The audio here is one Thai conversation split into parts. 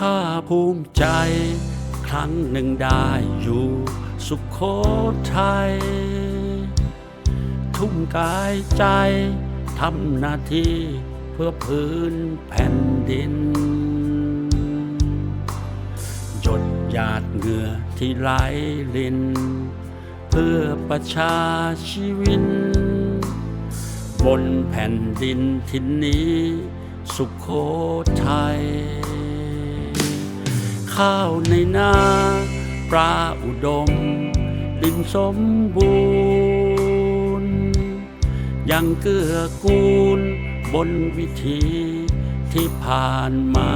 ข้าภูมิใจ ครั้งหนึ่งได้อยู่สุขโขทัย ทุ่มกายใจ ทำหน้าที่เพื่อพื้นแผ่นดิน หยดหยาดเหงื่อที่ไหลลิน เพื่อประชาชีวิน บนแผ่นดินทินนี้ สุขโขทัย ข้าวในนาปลาอุดม ดินสมบูรณ์ยังเกื้อกูลบนวิธีที่ผ่านมา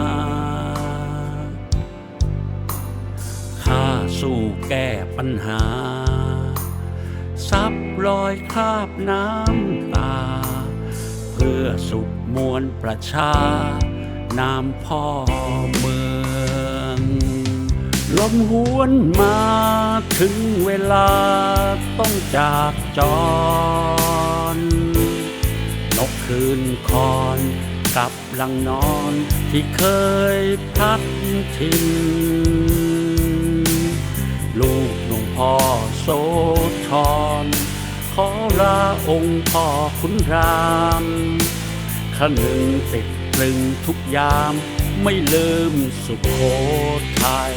ข้าสู้แก้ปัญหา ซับรอยคราบน้ำตา เพื่อสุขมวลประชานามพ่อเมือง ลมหวนมาถึงเวลาต้องจากจร นกคืนคอนกับลังนอนที่เคยพักทิ้นลูกหลวงพ่อโสธรขอลาองค์พ่อขุนรามขนึงติดตรึงทุกยาม ไม่ลืมสุโขทัย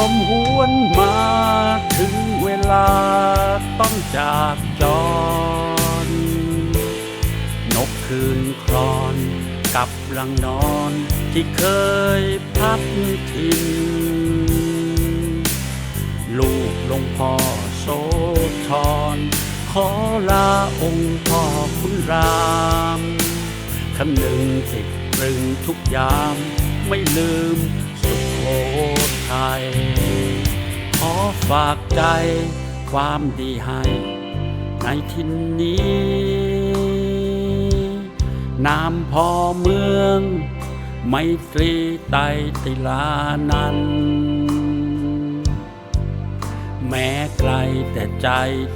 ลมหวนมาถึงเวลาต้องจากจร นกคืนครอนกับรังนอนที่เคยพักทินลูกหลวงพ่อโสธรขอลาองค์พ่อคุณรามคำหนึ่งติดตรึงทุกยาม ไม่ลืมสุโขทัย ฝากใจความดีให้ ในทินนี้นามพอเมืองไมตรีไตติลานัน แม้ไกลแต่ใจ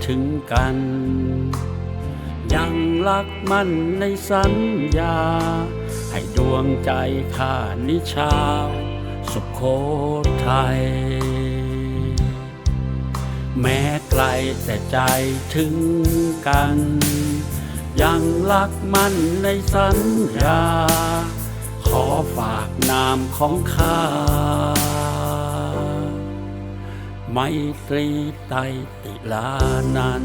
ถึงกัน ยังรักมั่นในสัญญา ให้ดวงใจข้านิชาว สุขโขทัย แม้ไกลแต่ใจถึงกัน ยังรักมั่นในสัญญา ขอฝากนามของข้า ไมตรีไตติลานัน